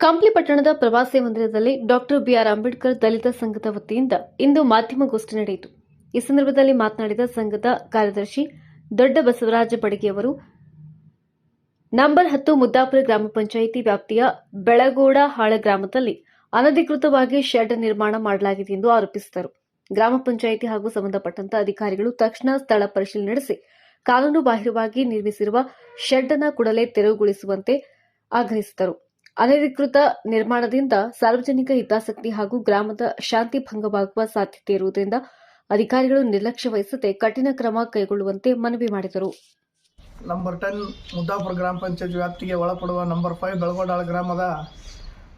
ಕಂಪ್ಲಿ ಪಟ್ಟಣದ ಪ್ರವಾಸಿ ಮಂದಿರದಲ್ಲಿ ಡಾಕ್ಟರ್ ಬಿಆರ್ ಅಂಬೇಡ್ಕರ್ ದಲಿತ ಸಂಘದ ವತಿಯಿಂದ ಇಂದು ಮಾಧ್ಯಮಗೋಷ್ಠಿ ನಡೆಯಿತು. ಈ ಸಂದರ್ಭದಲ್ಲಿ ಮಾತನಾಡಿದ ಸಂಘದ ಕಾರ್ಯದರ್ಶಿ ದೊಡ್ಡ ಬಸವರಾಜ ಬಡಗಿಯವರು ನಂಬರ್ ಹತ್ತು ಮುದ್ದಾಪುರ ಗ್ರಾಮ ಪಂಚಾಯಿತಿ ವ್ಯಾಪ್ತಿಯ ಬೆಳಗೋಡ ಹಾಳ ಗ್ರಾಮದಲ್ಲಿ ಅನಧಿಕೃತವಾಗಿ ಶೆಡ್ ನಿರ್ಮಾಣ ಮಾಡಲಾಗಿದೆ ಎಂದು ಆರೋಪಿಸಿದರು. ಗ್ರಾಮ ಪಂಚಾಯಿತಿ ಹಾಗೂ ಸಂಬಂಧಪಟ್ಟಂತ ಅಧಿಕಾರಿಗಳು ತಕ್ಷಣ ಸ್ಥಳ ಪರಿಶೀಲನೆ ನಡೆಸಿ ಕಾನೂನು ಬಾಹಿರವಾಗಿ ನಿರ್ಮಿಸಿರುವ ಶೆಡ್ ಅನ್ನು ಕೂಡಲೇ ತೆರವುಗೊಳಿಸುವಂತೆ ಆಗ್ರಹಿಸಿದರು. ಅನಧಿಕೃತ ನಿರ್ಮಾಣದಿಂದ ಸಾರ್ವಜನಿಕ ಹಿತಾಸಕ್ತಿ ಹಾಗೂ ಗ್ರಾಮದ ಶಾಂತಿ ಭಂಗವಾಗುವ ಸಾಧ್ಯತೆ ಇರುವುದರಿಂದ ಅಧಿಕಾರಿಗಳು ನಿರ್ಲಕ್ಷ್ಯ ವಹಿಸದೆ ಕಠಿಣ ಕ್ರಮ ಕೈಗೊಳ್ಳುವಂತೆ ಮನವಿ ಮಾಡಿದರು. ನಂಬರ್ ಟೆನ್ ಮುದ್ದಾಪುರ ಗ್ರಾಮ ಪಂಚಾಯತ್ ವ್ಯಾಪ್ತಿಗೆ ಒಳಪಡುವ ನಂಬರ್ ಫೈವ್ ಬೆಳಗೋಡಾಳ ಗ್ರಾಮದ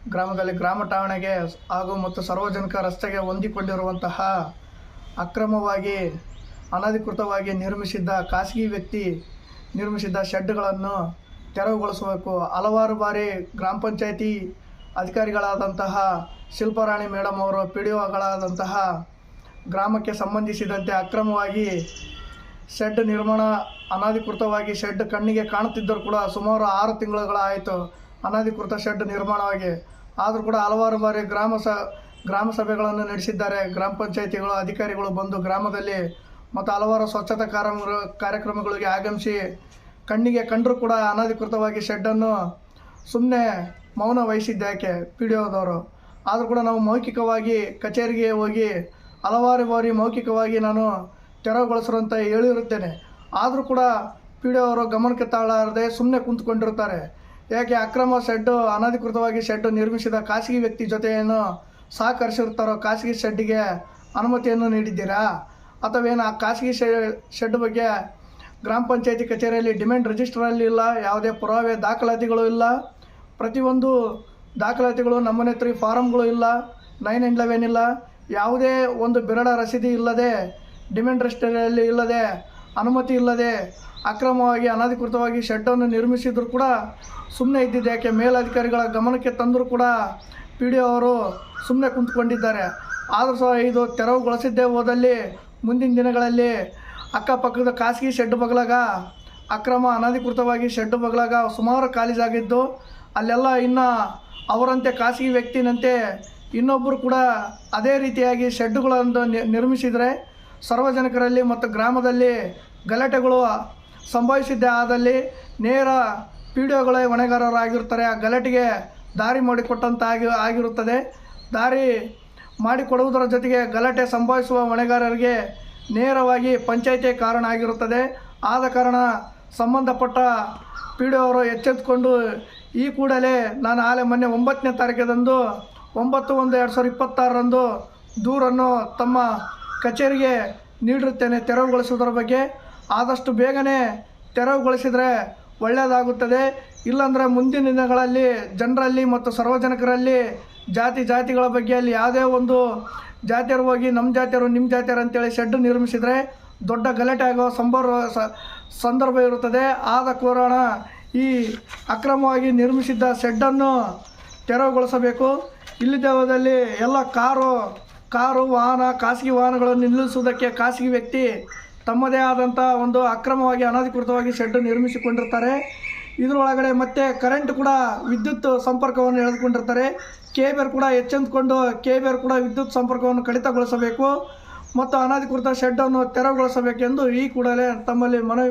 ಗ್ರಾಮದಲ್ಲಿ ಗ್ರಾಮ ಠಾವಣೆಗೆ ಹಾಗೂ ಮತ್ತು ಸಾರ್ವಜನಿಕ ರಸ್ತೆಗೆ ಹೊಂದಿಕೊಂಡಿರುವಂತಹ ಅಕ್ರಮವಾಗಿ, ಅನಧಿಕೃತವಾಗಿ ನಿರ್ಮಿಸಿದ್ದ ಖಾಸಗಿ ವ್ಯಕ್ತಿ ನಿರ್ಮಿಸಿದ್ದ ಶೆಡ್ಗಳನ್ನು ತೆರವುಗೊಳಿಸಬೇಕು. ಹಲವಾರು ಬಾರಿ ಗ್ರಾಮ ಪಂಚಾಯತಿ ಅಧಿಕಾರಿಗಳಾದಂತಹ ಶಿಲ್ಪಾರಾಣಿ ಮೇಡಮ್ ಅವರು ಪಿ ಡಿ ಒಗಳಾದಂತಹ ಗ್ರಾಮಕ್ಕೆ ಸಂಬಂಧಿಸಿದಂತೆ ಅಕ್ರಮವಾಗಿ ಶೆಡ್ ನಿರ್ಮಾಣ, ಅನಧಿಕೃತವಾಗಿ ಶೆಡ್ ಕಣ್ಣಿಗೆ ಕಾಣುತ್ತಿದ್ದರೂ ಕೂಡ ಸುಮಾರು ಆರು ತಿಂಗಳುಗಳಾಯಿತು ಅನಧಿಕೃತ ಶೆಡ್ ನಿರ್ಮಾಣವಾಗಿ. ಆದರೂ ಕೂಡ ಹಲವಾರು ಬಾರಿ ಗ್ರಾಮ ಸ, ಗ್ರಾಮ ಸಭೆಗಳನ್ನು ನಡೆಸಿದ್ದಾರೆ. ಗ್ರಾಮ ಪಂಚಾಯಿತಿಗಳು, ಅಧಿಕಾರಿಗಳು ಬಂದು ಗ್ರಾಮದಲ್ಲಿ ಮತ್ತು ಹಲವಾರು ಸ್ವಚ್ಛತಾ ಕಾರ್ಯ, ಕಾರ್ಯಕ್ರಮಗಳಿಗೆ ಆಗಮಿಸಿ ಕಣ್ಣಿಗೆ ಕಂಡರೂ ಕೂಡ ಅನಧಿಕೃತವಾಗಿ ಶೆಡ್ಡನ್ನು ಸುಮ್ಮನೆ ಮೌನ ವಹಿಸಿದ್ದ್ಯಾಕೆ ಪಿ ಡಿ ಒದವರು ಆದರೂ ಕೂಡ ನಾವು ಮೌಖಿಕವಾಗಿ ಕಚೇರಿಗೆ ಹೋಗಿ, ಹಲವಾರು ಬಾರಿ ಮೌಖಿಕವಾಗಿ ನಾನು ತೆರವುಗೊಳಿಸಿರುವಂತ ಹೇಳಿರುತ್ತೇನೆ. ಆದರೂ ಕೂಡ ಪಿ ಡಿ ಅವರು ಗಮನಕ್ಕೆ ತಾಳಾರದೆ ಸುಮ್ಮನೆ ಕುಂತ್ಕೊಂಡಿರ್ತಾರೆ ಯಾಕೆ ಅಕ್ರಮ ಶೆಡ್ಡು ಅನಧಿಕೃತವಾಗಿ ಶೆಡ್ಡು ನಿರ್ಮಿಸಿದ ಖಾಸಗಿ ವ್ಯಕ್ತಿ ಜೊತೆಯನ್ನು ಸಹಕರಿಸಿರ್ತಾರೋ ಖಾಸಗಿ ಶೆಡ್ಡಿಗೆ ಅನುಮತಿಯನ್ನು ನೀಡಿದ್ದೀರಾ? ಅಥವಾ ಏನು ಆ ಖಾಸಗಿ ಶೆಡ್ ಬಗ್ಗೆ ಗ್ರಾಮ ಪಂಚಾಯಿತಿ ಕಚೇರಿಯಲ್ಲಿ ಡಿಮ್ಯಾಂಡ್ ರಿಜಿಸ್ಟ್ರಲ್ಲಿ ಇಲ್ಲ, ಯಾವುದೇ ಪುರಾವೆ ದಾಖಲಾತಿಗಳು ಇಲ್ಲ. ಪ್ರತಿಯೊಂದು ದಾಖಲಾತಿಗಳು ನಮ್ಮನೆ ಹತ್ರ ಫಾರಮ್ಗಳು ಇಲ್ಲ ನೈನ್ ಆ್ಯಂಡ್ ಲೆವೆನ್ ಇಲ್ಲ. ಯಾವುದೇ ಒಂದು ಬಿರಡ ರಸೀದಿ ಇಲ್ಲದೆ, ಡಿಮ್ಯಾಂಡ್ ರಿಜಿಸ್ಟರಲ್ಲಿ ಇಲ್ಲದೆ, ಅನುಮತಿ ಇಲ್ಲದೆ, ಅಕ್ರಮವಾಗಿ, ಅನಧಿಕೃತವಾಗಿ ಶೆಡ್ಡನ್ನು ನಿರ್ಮಿಸಿದ್ರು ಕೂಡ ಸುಮ್ಮನೆ ಇದ್ದಿದ್ದು ಯಾಕೆ? ಮೇಲಧಿಕಾರಿಗಳ ಗಮನಕ್ಕೆ ತಂದರೂ ಕೂಡ ಪಿ ಡಿ ಅವರು ಸುಮ್ಮನೆ ಕುಂತ್ಕೊಂಡಿದ್ದಾರೆ. ಆದರೂ ಸಹ ಇದು ತೆರವುಗೊಳಿಸಿದ್ದೇ ಹೋದಲ್ಲಿ ಮುಂದಿನ ದಿನಗಳಲ್ಲಿ ಅಕ್ಕಪಕ್ಕದ ಖಾಸಗಿ ಶೆಡ್ ಬಗಲಾಗ ಅಕ್ರಮ ಅನಧಿಕೃತವಾಗಿ ಶೆಡ್ ಬಗಲಾಗ ಸುಮಾರು ಕಾಲೇಜಾಗಿದ್ದು ಅಲ್ಲೆಲ್ಲ ಇನ್ನು ಅವರಂತೆ ಖಾಸಗಿ ವ್ಯಕ್ತಿನಂತೆ ಇನ್ನೊಬ್ಬರು ಕೂಡ ಅದೇ ರೀತಿಯಾಗಿ ಶೆಡ್ಡುಗಳನ್ನು ನಿ- ನಿರ್ಮಿಸಿದರೆ ಸಾರ್ವಜನಿಕರಲ್ಲಿ ಮತ್ತು ಗ್ರಾಮದಲ್ಲಿ ಗಲಾಟೆಗಳು ಸಂಭವಿಸಿದ್ದೇ ಆದಲ್ಲಿ ನೇರ ಪಿ ಡಿ ಹೊಣೆಗಾರರಾಗಿರ್ತಾರೆ. ಆ ಗಲಾಟೆಗೆ ದಾರಿ ಮಾಡಿಕೊಟ್ಟಂತ ಆಗಿ ಆಗಿರುತ್ತದೆ. ದಾರಿ ಮಾಡಿಕೊಡುವುದರ ಜೊತೆಗೆ ಗಲಾಟೆ ಸಂಭವಿಸುವ ಹೊಣೆಗಾರರಿಗೆ ನೇರವಾಗಿ ಪಂಚಾಯಿತಿ ಕಾರಣ ಆಗಿರುತ್ತದೆ. ಆದ ಕಾರಣ ಸಂಬಂಧಪಟ್ಟ ಪಿ ಡಿ ಅವರು ಎಚ್ಚೆತ್ತುಕೊಂಡು ಈ ಕೂಡಲೇ ನಾನು ಆಲೆ ಮೊನ್ನೆ ಒಂಬತ್ತನೇ ತಾರೀಕದಂದು ಒಂಬತ್ತು ಒಂದು ಎರಡು ಸಾವಿರದ ಇಪ್ಪತ್ತಾರರಂದು ದೂರನ್ನು ತಮ್ಮ ಕಚೇರಿಗೆ ನೀಡಿರುತ್ತೇನೆ ತೆರವುಗೊಳಿಸುವುದರ ಬಗ್ಗೆ. ಆದಷ್ಟು ಬೇಗನೆ ತೆರವುಗೊಳಿಸಿದರೆ ಒಳ್ಳೆಯದಾಗುತ್ತದೆ. ಇಲ್ಲಾಂದರೆ ಮುಂದಿನ ದಿನಗಳಲ್ಲಿ ಜನರಲ್ಲಿ ಮತ್ತು ಸಾರ್ವಜನಿಕರಲ್ಲಿ ಜಾತಿ ಜಾತಿಗಳ ಬಗ್ಗೆ ಅಲ್ಲಿ ಯಾವುದೇ ಒಂದು ಜಾತಿಯರು ಹೋಗಿ ನಮ್ಮ ಜಾತಿಯರು ನಿಮ್ಮ ಜಾತಿಯರು ಅಂತೇಳಿ ಶೆಡ್ ನಿರ್ಮಿಸಿದರೆ ದೊಡ್ಡ ಗಲಾಟೆ ಆಗೋ ಸಂಭವ ಸಂದರ್ಭ ಇರುತ್ತದೆ. ಆದ ಕಾರಣ ಈ ಅಕ್ರಮವಾಗಿ ನಿರ್ಮಿಸಿದ್ದ ಶೆಡ್ಡನ್ನು ತೆರವುಗೊಳಿಸಬೇಕು. ಇಲ್ಲಿದ್ದೇವದಲ್ಲಿ ಎಲ್ಲ ಕಾರು ಕಾರು, ವಾಹನ, ಖಾಸಗಿ ವಾಹನಗಳನ್ನು ನಿಲ್ಲಿಸುವುದಕ್ಕೆ ಖಾಸಗಿ ವ್ಯಕ್ತಿ ತಮ್ಮದೇ ಆದಂಥ ಒಂದು ಅಕ್ರಮವಾಗಿ, ಅನಧಿಕೃತವಾಗಿ ಶೆಡ್ ನಿರ್ಮಿಸಿಕೊಂಡಿರ್ತಾರೆ. ಇದರೊಳಗಡೆ ಮತ್ತೆ ಕರೆಂಟ್ ಕೂಡ ವಿದ್ಯುತ್ ಸಂಪರ್ಕವನ್ನು ಎಳೆದುಕೊಂಡಿರ್ತಾರೆ. ಕೇಬರ್ ಕೂಡ ಎಚ್ಚೆಂದುಕೊಂಡು ಕೇಬರ್ ಕೂಡ ವಿದ್ಯುತ್ ಸಂಪರ್ಕವನ್ನು ಕಡಿತಗೊಳಿಸಬೇಕು ಮತ್ತು ಅನಧಿಕೃತ ಶೆಡ್ಡನ್ನು ತೆರವುಗೊಳಿಸಬೇಕೆಂದು ಈ ಕೂಡಲೇ ತಮ್ಮಲ್ಲಿ ಮನವಿ